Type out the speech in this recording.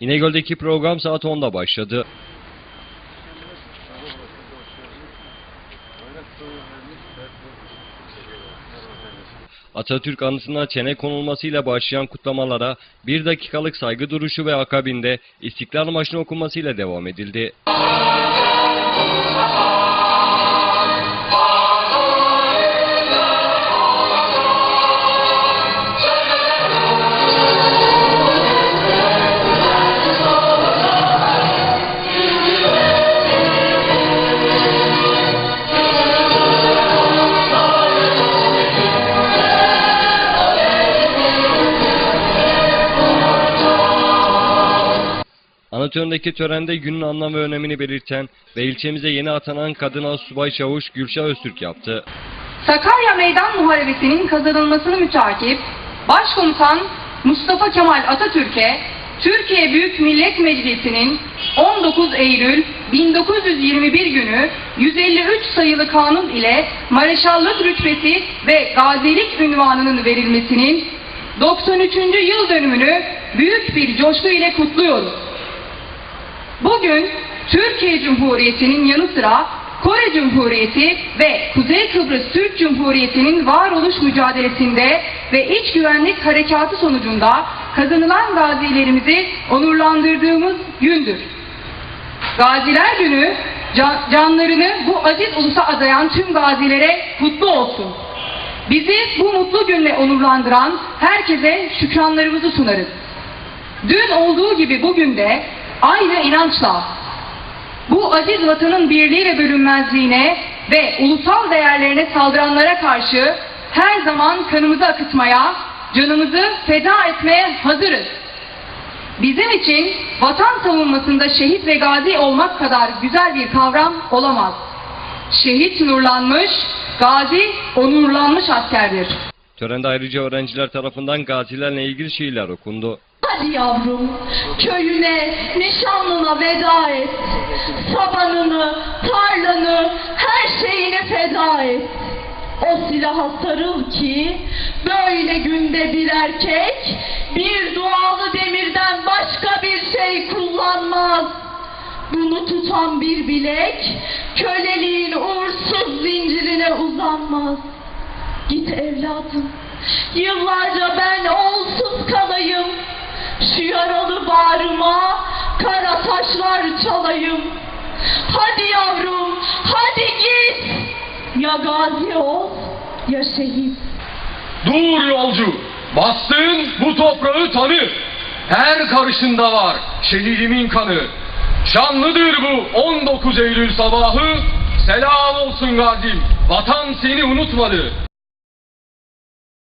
İnegöl'deki program saat 10'da başladı. Atatürk anısına çene konulmasıyla başlayan kutlamalara bir dakikalık saygı duruşu ve akabinde İstiklal Marşı'nın okunmasıyla devam edildi. Anıtön'deki törende günün anlam ve önemini belirten ve ilçemize yeni atanan kadın asubay çavuş Gülşah Öztürk yaptı. Sakarya Meydan Muharebesi'nin kazanılmasını mütakip Başkomutan Mustafa Kemal Atatürk'e Türkiye Büyük Millet Meclisi'nin 19 Eylül 1921 günü 153 sayılı kanun ile Mareşallık rütbesi ve gazilik ünvanının verilmesinin 93. yıl dönümünü büyük bir coşku ile kutluyoruz. Bugün Türkiye Cumhuriyeti'nin yanı sıra Kore Cumhuriyeti ve Kuzey Kıbrıs Türk Cumhuriyeti'nin varoluş mücadelesinde ve iç güvenlik harekatı sonucunda kazanılan gazilerimizi onurlandırdığımız gündür. Gaziler Günü can- canlarını bu aziz ulusa adayan tüm gazilere kutlu olsun. Bizi bu mutlu günle onurlandıran herkese şükranlarımızı sunarız. Dün olduğu gibi bugün de aynı inançla bu aziz vatanın birliği ve bölünmezliğine ve ulusal değerlerine saldıranlara karşı her zaman kanımızı akıtmaya, canımızı feda etmeye hazırız. Bizim için vatan savunmasında şehit ve gazi olmak kadar güzel bir kavram olamaz. Şehit nurlanmış, gazi onurlanmış askerdir. Törende ayrıca öğrenciler tarafından gazilerle ilgili şiirler okundu. Hadi yavrum, köyüne, nişanlına veda et. Sabanını, tarlanı, her şeyini feda et. O silaha sarıl ki, böyle günde bir erkek, bir dualı demirden başka bir şey kullanmaz. Bunu tutan bir bilek, köleliğin uğursuz zincirine uzanmaz. Git evladım, yıllarca ben kalayım. Şu yaralı bağrıma kara taşlar çalayım. Hadi yavrum, hadi git. Ya gazi ol, ya şehit. Dur yolcu, bastığın bu toprağı tanı. Her karışında var şehidimin kanı. Şanlıdır bu 19 Eylül sabahı. Selam olsun gazim, vatan seni unutmadı.